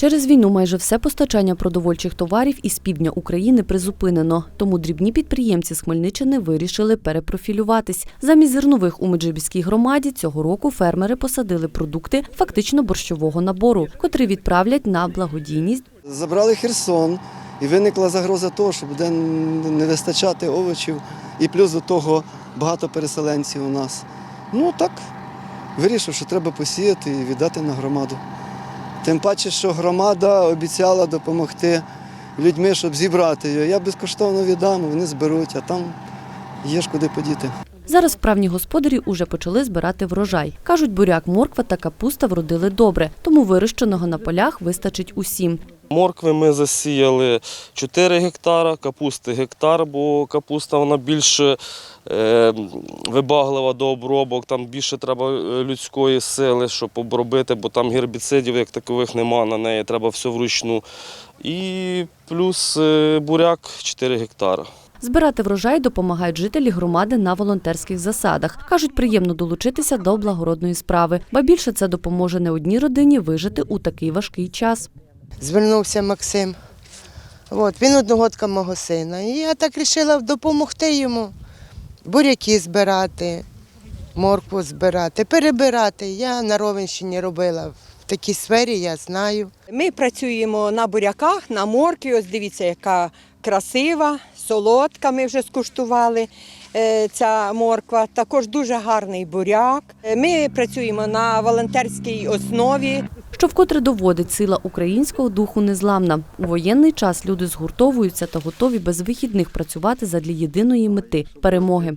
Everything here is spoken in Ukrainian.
Через війну майже все постачання продовольчих товарів із півдня України призупинено. Тому дрібні підприємці з Хмельниччини вирішили перепрофілюватись. Замість зернових у Меджибіській громаді цього року фермери посадили продукти фактично борщового набору, котрі відправлять на благодійність Забрали Херсон, і виникла загроза того, що буде не вистачати овочів, і плюс до того багато переселенців у нас. Ну так, вирішив, що треба посіяти і віддати на громаду. Тим паче, що громада обіцяла допомогти людьми, щоб зібрати його. Я безкоштовно віддам, вони зберуть, а там є ж куди подіти. Зараз вправні господарі уже почали збирати врожай. Кажуть, буряк, морква та капуста вродили добре, тому вирощеного на полях вистачить усім. Моркви ми засіяли 4 гектара, капусти гектар, бо капуста вона більш е, вибаглива до обробок, там більше треба е, людської сили, щоб обробити, бо там гербіцидів як такових нема на неї, треба все вручну. І плюс е, буряк 4 гектара. Збирати врожай допомагають жителі громади на волонтерських засадах. Кажуть, приємно долучитися до благородної справи, ба більше це допоможе не одній родині вижити у такий важкий час. звернувся Максим. От, він одногодка мого сина. І я так вирішила допомогти йому. Буряки збирати, моркву збирати, перебирати. Я на Ровенщині робила в такій сфері, я знаю. Ми працюємо на буряках, на моркві. Ось дивіться, яка красива, солодка. Ми вже скуштували е, ця морква. Також дуже гарний буряк. Е, Ми працюємо на волонтерській основі. Що вкотре доводить сила українського духу незламна. У воєнний час люди згуртовуються та готові без вихідних працювати задля єдиної мети перемоги.